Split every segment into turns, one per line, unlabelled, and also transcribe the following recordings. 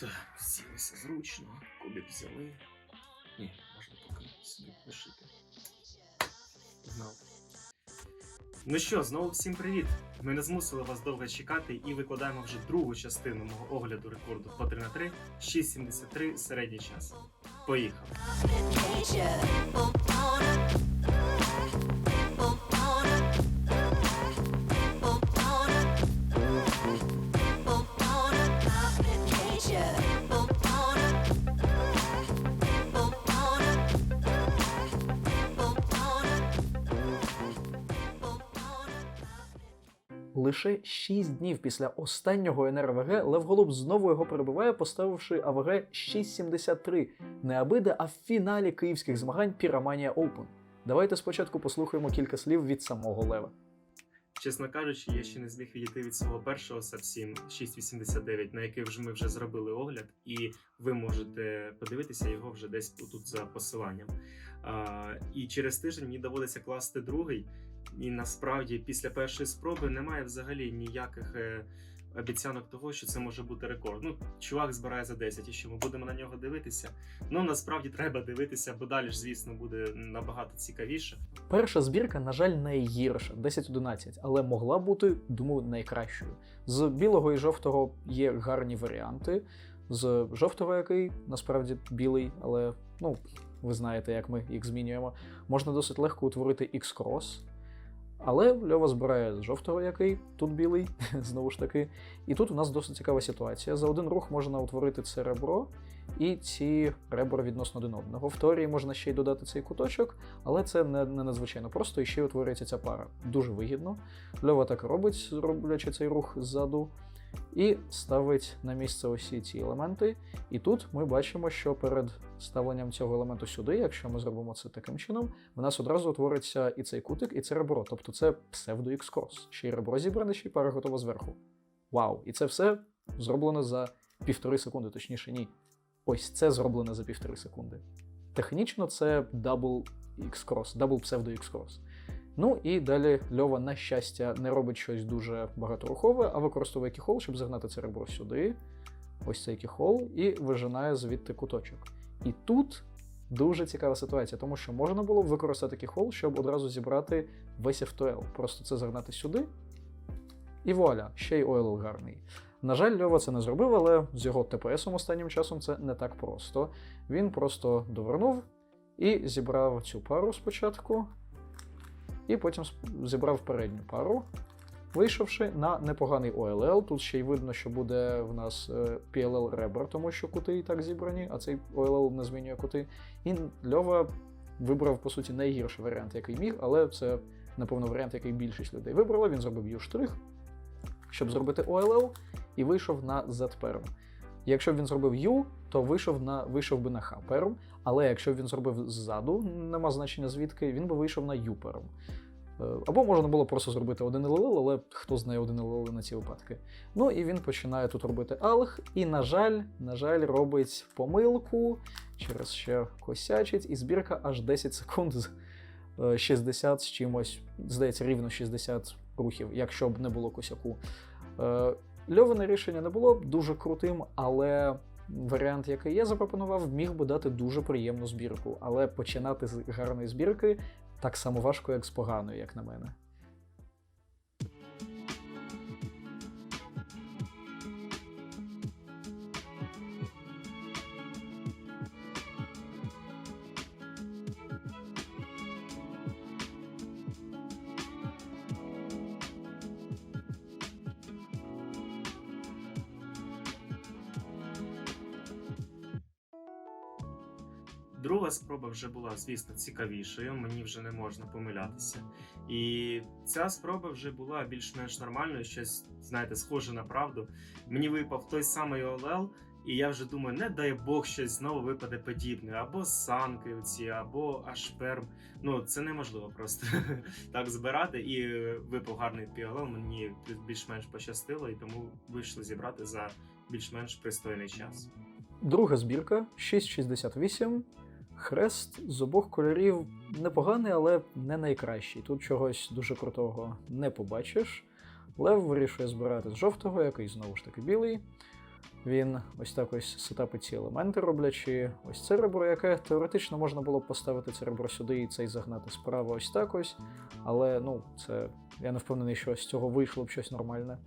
Так, сілися зручно, кубик взяли. Ні, можна поки собі лишити. Знав. Ну що, знову всім привіт! Ми не змусили вас довго чекати і викладаємо вже другу частину мого огляду рекорду по 3 на 3 6.73 середній час. Поїхали!
Лише 6 днів після останнього НРВГ Лев Голуб знову його перебиває, поставивши АВГ 6.73 не абиде, а в фіналі київських змагань Піраманія Open. Давайте спочатку послухаємо кілька слів від самого Лева.
Чесно кажучи, я ще не зміг відійти від свого першого SAP 689, на який вже ми вже зробили огляд, і ви можете подивитися його вже десь тут за посиланням. А, і через тиждень мені доводиться класти другий. І насправді після першої спроби немає взагалі ніяких е, обіцянок того, що це може бути рекорд. Ну, чувак збирає за 10, і що ми будемо на нього дивитися. Ну насправді треба дивитися, бо далі ж, звісно, буде набагато цікавіше.
Перша збірка, на жаль, найгірша 10-11, але могла бути, думаю, найкращою. З білого і жовтого є гарні варіанти. З жовтого, який насправді білий, але ну, ви знаєте, як ми їх змінюємо. Можна досить легко утворити X-Cross. Але Льова збирає з жовтого, який тут білий, знову ж таки. І тут у нас досить цікава ситуація. За один рух можна утворити це ребро і ці ребра відносно один одного. В теорії можна ще й додати цей куточок, але це не, не надзвичайно просто, і ще й утворюється ця пара. Дуже вигідно. Льова так робить, роблячи цей рух ззаду, і ставить на місце усі ці елементи. І тут ми бачимо, що перед ставленням цього елементу сюди, якщо ми зробимо це таким чином, в нас одразу утвориться і цей кутик, і це ребро. Тобто це псевдо x cross Ще й ребро зібране, ще й пара готова зверху. Вау! І це все зроблено за півтори секунди, точніше, ні. Ось це зроблено за півтори секунди. Технічно це double X-Cross, double псевдо X-Cross. Ну і далі Льова, на щастя, не робить щось дуже багаторухове, а використовує кіхол, щоб загнати це ребро сюди, ось цей кіхол, і вижинає звідти куточок. І тут дуже цікава ситуація, тому що можна було б використати кіхол, щоб одразу зібрати весь FTL. Просто це загнати сюди, і вуаля, ще й ойл гарний. На жаль, Льова це не зробив, але з його ТПСом останнім часом це не так просто. Він просто довернув і зібрав цю пару спочатку, і потім зібрав передню пару, вийшовши на непоганий OLL. Тут ще й видно, що буде в нас е, PLL ребер, тому що кути і так зібрані, а цей OLL не змінює кути. І Льова вибрав, по суті, найгірший варіант, який міг, але це, напевно, варіант, який більшість людей вибрала. Він зробив U-штрих, щоб зробити OLL, і вийшов на Z-перм. Якщо б він зробив U, то вийшов на вийшов би на H-перм, але якщо б він зробив ззаду, нема значення звідки, він би вийшов на U-перм. Е, Або можна було просто зробити один ЛЛ, але хто знає один ЛЛ на ці випадки. Ну і він починає тут робити алг, і, на жаль, на жаль, робить помилку, через що косячить, і збірка аж 10 секунд з е, 60 з чимось, здається, рівно 60 рухів, якщо б не було косяку. Е, Льоване рішення не було дуже крутим, але варіант, який я запропонував, міг би дати дуже приємну збірку. Але починати з гарної збірки так само важко, як з поганої, як на мене.
Друга спроба вже була, звісно, цікавішою. Мені вже не можна помилятися. І ця спроба вже була більш-менш нормальною, щось, знаєте, схоже на правду. Мені випав той самий ОЛЛ, і я вже думаю, не дай Бог щось знову випаде подібне. Або санки оці, або ашперм. Ну, це неможливо просто так збирати. І випав гарний піолел, мені більш-менш пощастило, і тому вийшло зібрати за більш-менш пристойний час.
Друга збірка 6,68. Хрест з обох кольорів непоганий, але не найкращий. Тут чогось дуже крутого не побачиш. Лев вирішує збирати з жовтого, який знову ж таки білий. Він ось так ось сетапить ці елементи, роблячи ось це ребро, яке теоретично можна було б поставити це ребро сюди і цей загнати справа ось так ось. Але ну, це я не впевнений, що з цього вийшло б щось нормальне.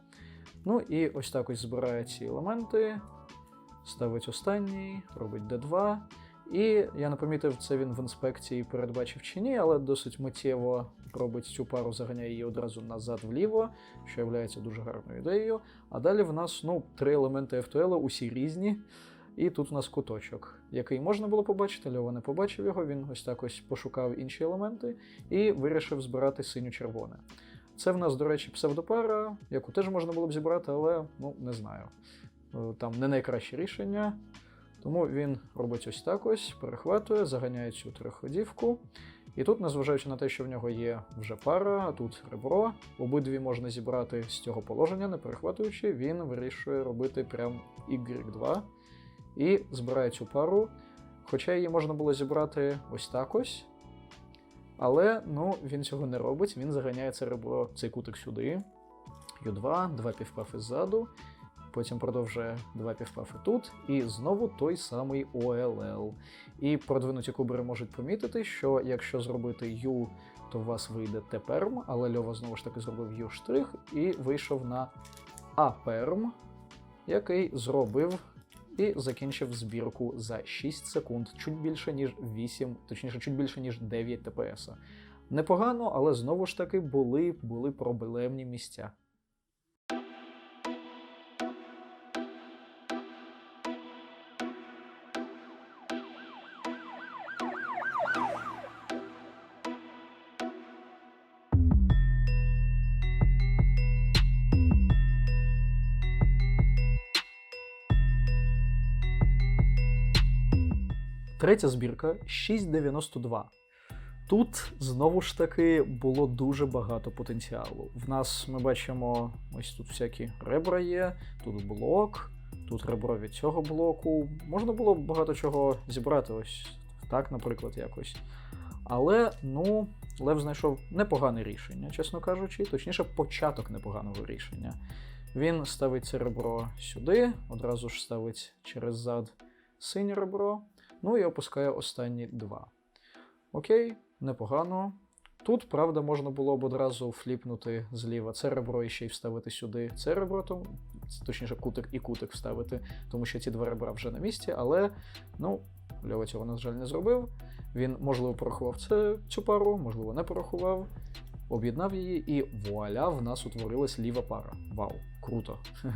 Ну і ось так ось збирає ці елементи, ставить останній, робить D2. І я не помітив, це він в інспекції передбачив чи ні, але досить миттєво робить цю пару, заганяє її одразу назад вліво, що є дуже гарною ідеєю. А далі в нас ну, три елементи FTL, усі різні. І тут у нас куточок, який можна було побачити, Льова не побачив його. Він ось так ось пошукав інші елементи і вирішив збирати синю-червоне. Це в нас, до речі, псевдопара, яку теж можна було б зібрати, але ну не знаю. Е, Там не найкраще рішення. Тому він робить ось так ось, перехватує, заганяє цю триходівку. І тут, незважаючи на те, що в нього є вже пара, а тут ребро, обидві можна зібрати з цього положення, не перехватуючи, він вирішує робити прям Y2 і збирає цю пару. Хоча її можна було зібрати ось так ось. Але ну, він цього не робить, він заганяє це ребро, цей кутик сюди. Ю2, два півпафи ззаду, потім продовжує два півпафи тут, і знову той самий OLL. І продвинуті кубери можуть помітити, що якщо зробити U, то у вас вийде T-перм, але Льова знову ж таки зробив U штрих і вийшов на A-перм, який зробив і закінчив збірку за 6 секунд, чуть більше ніж 8, точніше, чуть більше ніж 9 ТПС. Непогано, але знову ж таки були, були проблемні місця. Третя збірка 6.92. Тут знову ж таки було дуже багато потенціалу. В нас ми бачимо ось тут всякі ребра є, тут блок, тут ребро від цього блоку. Можна було багато чого зібрати, ось так, наприклад, якось. Але ну, Лев знайшов непогане рішення, чесно кажучи, точніше, початок непоганого рішення. Він ставить це ребро сюди, одразу ж ставить через зад синє ребро. Ну і опускає останні два. Окей, непогано. Тут, правда, можна було б одразу фліпнути зліва це ребро і ще й вставити сюди це ребро, тому, точніше, кутик і кутик вставити, тому що ці два ребра вже на місці, але ну, Льова цього, на жаль, не зробив. Він, можливо, порахував це, цю пару, можливо, не порахував, об'єднав її, і вуаля, в нас утворилась ліва пара. Вау, круто.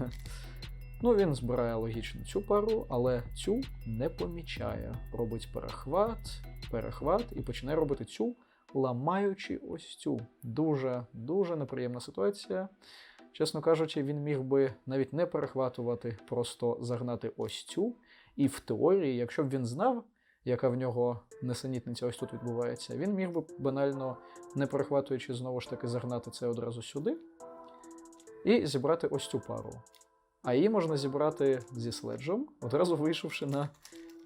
Ну, він збирає логічно цю пару, але цю не помічає. Робить перехват, перехват і починає робити цю, ламаючи ось цю. Дуже дуже неприємна ситуація. Чесно кажучи, він міг би навіть не перехватувати, просто загнати ось цю. І в теорії, якщо б він знав, яка в нього несенітниця ось тут відбувається, він міг би банально, не перехватуючи, знову ж таки, загнати це одразу сюди і зібрати ось цю пару. А її можна зібрати зі следжем, одразу вийшовши на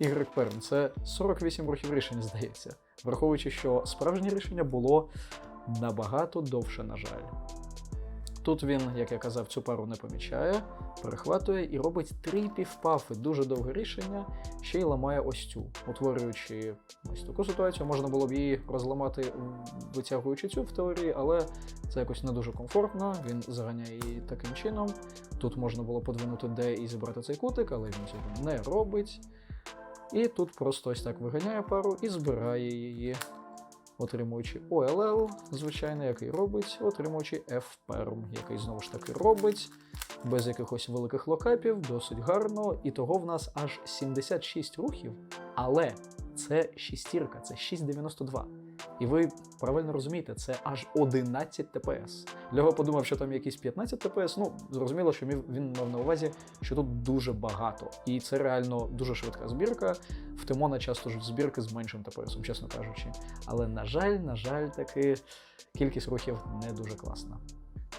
Y-перм. Це 48 років рішення, здається. Враховуючи, що справжнє рішення було набагато довше, на жаль. Тут він, як я казав, цю пару не помічає, перехватує і робить три півпафи. Дуже довге рішення, ще й ламає ось цю. Утворюючи ось таку ситуацію, можна було б її розламати, витягуючи цю в теорії, але це якось не дуже комфортно. Він заганяє її таким чином. Тут можна було подвинути D і зібрати цей кутик, але він цього не робить. І тут просто ось так виганяє пару і збирає її, отримуючи OLL, звичайно, який робить, отримуючи F-perm, який знову ж таки робить, без якихось великих локапів, досить гарно. І того в нас аж 76 рухів, але це шістірка, це 6,92. І ви правильно розумієте, це аж 11 ТПС. Лього подумав, що там якісь 15 ТПС. Ну, зрозуміло, що він мав на увазі, що тут дуже багато. І це реально дуже швидка збірка. В Тимона часто ж збірки з меншим ТПСом, чесно кажучи. Але, на жаль, на жаль, таки кількість рухів не дуже класна.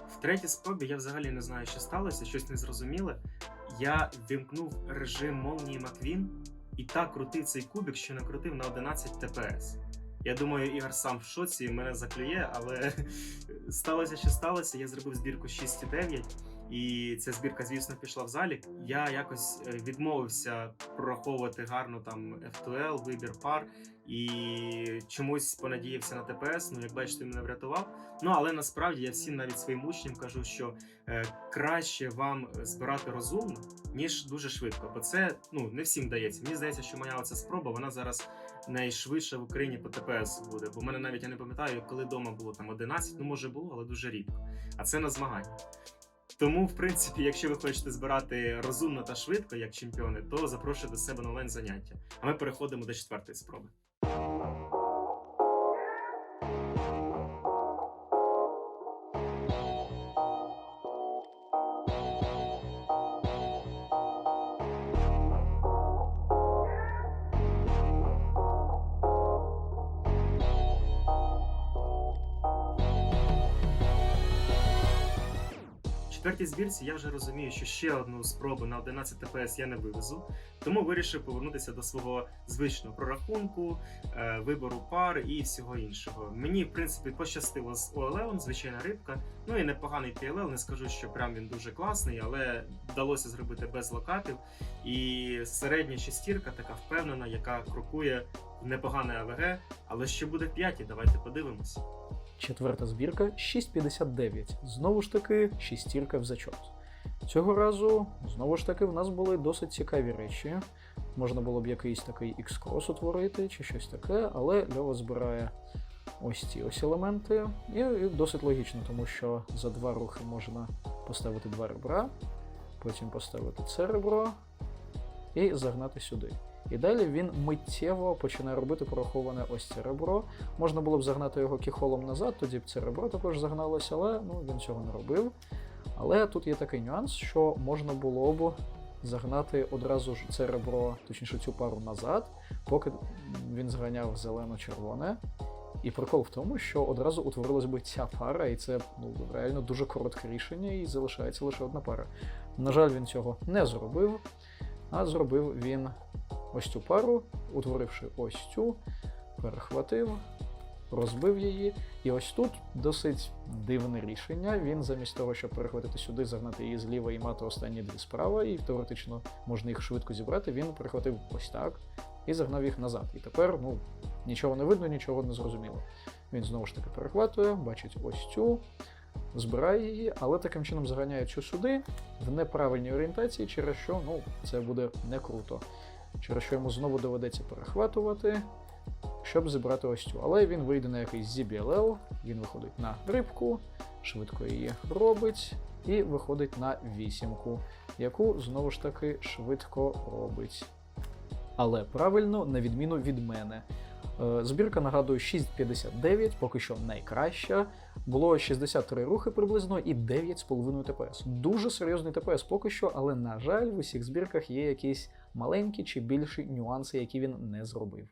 В третій спробі я взагалі не знаю, що сталося, щось незрозуміле. Я вимкнув режим молнії Маквін і так крутив цей кубик, що накрутив на 11 ТПС. Я думаю, Ігор сам в шоці мене заклює, але сталося, що сталося. Я зробив збірку 6,9 і ця збірка, звісно, пішла в залік. Я якось е, відмовився прораховувати гарно там F2L, вибір пар і чомусь понадіявся на ТПС. Ну, як бачите, мене врятував. Ну але насправді я всім навіть своїм учням кажу, що е, краще вам збирати розумно, ніж дуже швидко. Бо це ну не всім дається. Мені здається, що моя оця спроба вона зараз найшвидше в Україні по ТПС буде. Бо мене навіть я не пам'ятаю, коли вдома було там 11, ну може було, але дуже рідко. А це на змагання. Тому, в принципі, якщо ви хочете збирати розумно та швидко, як чемпіони, то запрошую до себе на онлайн заняття. А ми переходимо до четвертої спроби. Четвертій збірці я вже розумію, що ще одну спробу на 11 ТПС я не вивезу, тому вирішив повернутися до свого звичного прорахунку, е, вибору пар і всього іншого. Мені, в принципі, пощастило з ОЛЕОН, звичайна рибка. Ну і непоганий PLL, не скажу, що прям він дуже класний, але вдалося зробити без локатів. І середня шестірка така впевнена, яка крокує в непогане АВГ. Але що буде в п'ятій? Давайте подивимось.
Четверта збірка 6.59. Знову ж таки, шістірка в зачот. Цього разу, знову ж таки, в нас були досить цікаві речі. Можна було б якийсь такий X-крос утворити чи щось таке, але Льова збирає ось ці ось елементи. І, і досить логічно, тому що за два рухи можна поставити два ребра, потім поставити це ребро і загнати сюди. І далі він миттєво починає робити пораховане ось це ребро. Можна було б загнати його кіхолом назад, тоді б це ребро також загналося, але ну, він цього не робив. Але тут є такий нюанс, що можна було б загнати одразу ж це ребро, точніше цю пару назад, поки він зганяв зелено-червоне. І прикол в тому, що одразу утворилась би ця пара, і це ну, реально дуже коротке рішення, і залишається лише одна пара. На жаль, він цього не зробив, а зробив він ось цю пару, утворивши ось цю, перехватив, розбив її. І ось тут досить дивне рішення. Він замість того, щоб перехватити сюди, загнати її зліва і мати останні дві справа, і теоретично можна їх швидко зібрати, він перехватив ось так і загнав їх назад. І тепер ну, нічого не видно, нічого не зрозуміло. Він знову ж таки перехватує, бачить ось цю, збирає її, але таким чином заганяє цю сюди в неправильній орієнтації, через що ну, це буде не круто. Через що йому знову доведеться перехватувати, щоб зібрати ось цю. Але він вийде на якийсь ZBLL, він виходить на рибку, швидко її робить, і виходить на вісімку, яку знову ж таки швидко робить. Але правильно, на відміну від мене. Е, Збірка нагадую 6.59, поки що найкраща. Було 63 рухи приблизно і 9,5 ТПС. Дуже серйозний ТПС поки що, але на жаль, в усіх збірках є якісь маленькі чи більші нюанси, які він не зробив.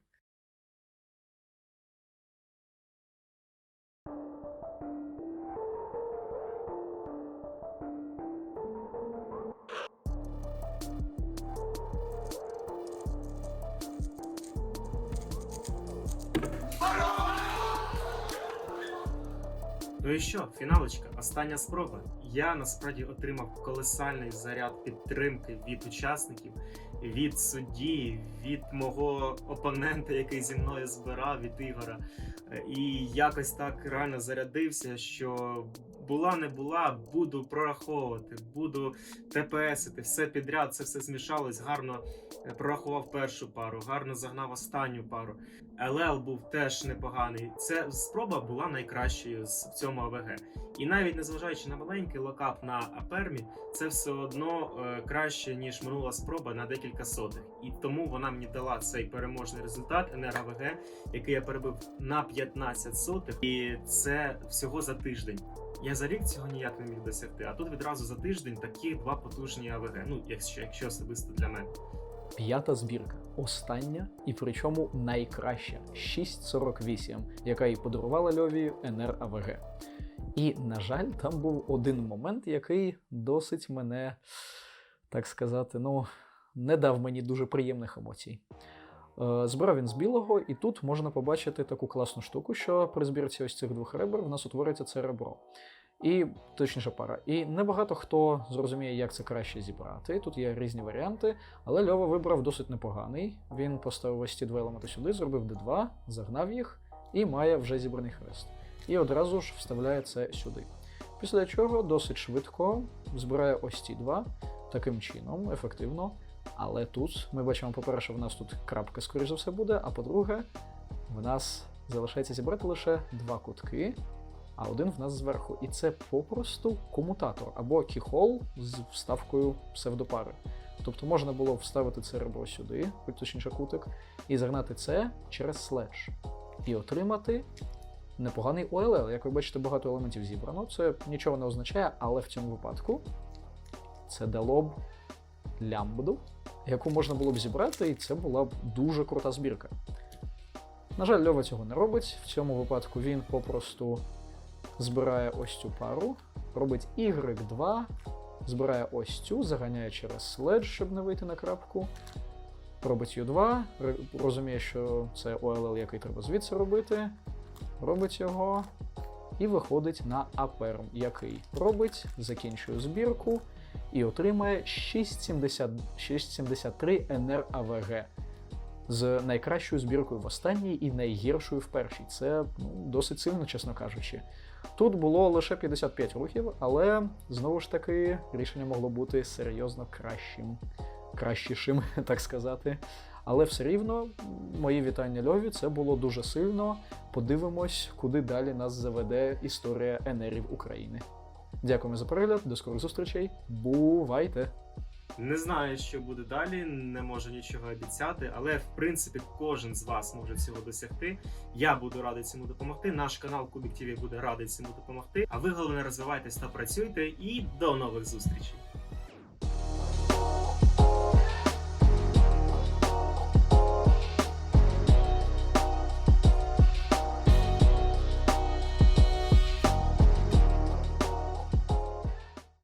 Ну і що, фіналочка, остання спроба. Я насправді отримав колосальний заряд підтримки від учасників, від судді, від мого опонента, який зі мною збирав, від Ігора. Е, І якось так реально зарядився, що була не була, буду прораховувати, буду ТПСити, все підряд, це все змішалось. Гарно е, прорахував першу пару, гарно загнав останню пару. ЛЛ був теж непоганий. Це спроба була найкращою в цьому АВГ. І навіть незважаючи на маленький локап на Апермі, це все одно е, краще ніж минула спроба на декілька сотих. І тому вона мені дала цей переможний результат НРАВГ, який я перебив на 15 сотих, і це всього за тиждень. Я за рік цього ніяк не міг досягти, а тут відразу за тиждень такі два потужні АВГ. Ну, якщо, якщо особисто для мене.
П'ята збірка, остання і причому найкраща 6.48, яка і подарувала Льові НР АВГ. І, на жаль, там був один момент, який досить мене, так сказати, ну, не дав мені дуже приємних емоцій. Е, Збирав він з білого, і тут можна побачити таку класну штуку, що при збірці ось цих двох ребер в нас утворюється це ребро. І точніше пара. І небагато хто зрозуміє, як це краще зібрати. Тут є різні варіанти, але Льова вибрав досить непоганий. Він поставив ось ці два елементи сюди, зробив D2, загнав їх і має вже зібраний хрест. І одразу ж вставляє це сюди. Після чого досить швидко збирає ось ці два таким чином, ефективно. Але тут ми бачимо, по-перше, в нас тут крапка, скоріш за все, буде, а по-друге, в нас залишається зібрати лише два кутки, а один в нас зверху. І це попросту комутатор або кіхол з вставкою псевдопари. Тобто можна було вставити це ребро сюди, хоч точніше кутик, і загнати це через следж. І отримати непоганий OLL. Як ви бачите, багато елементів зібрано. Це нічого не означає, але в цьому випадку це дало б лямбду, яку можна було б зібрати, і це була б дуже крута збірка. На жаль, Льова цього не робить. В цьому випадку він попросту збирає ось цю пару, робить Y2, збирає ось цю, заганяє через следж, щоб не вийти на крапку. Робить U2, розуміє, що це OLL, який треба звідси робити. Робить його і виходить на аперм, який робить, закінчує збірку і отримає 6,70 6,73 NRAVG з найкращою збіркою в останній і найгіршою в першій. Це ну, досить сильно, чесно кажучи. Тут було лише 55 рухів, але знову ж таки рішення могло бути серйозно кращим, кращішим, так сказати. Але все рівно, мої вітання Льові, це було дуже сильно. Подивимось, куди далі нас заведе історія енерів України. Дякуємо за перегляд, до скорих зустрічей. Бувайте!
Не знаю, що буде далі, не можу нічого обіцяти, але в принципі кожен з вас може цього досягти. Я буду радий цьому допомогти. Наш канал Кубік ТВ буде радий цьому допомогти. А ви головне розвивайтесь та працюйте. І до нових зустрічей.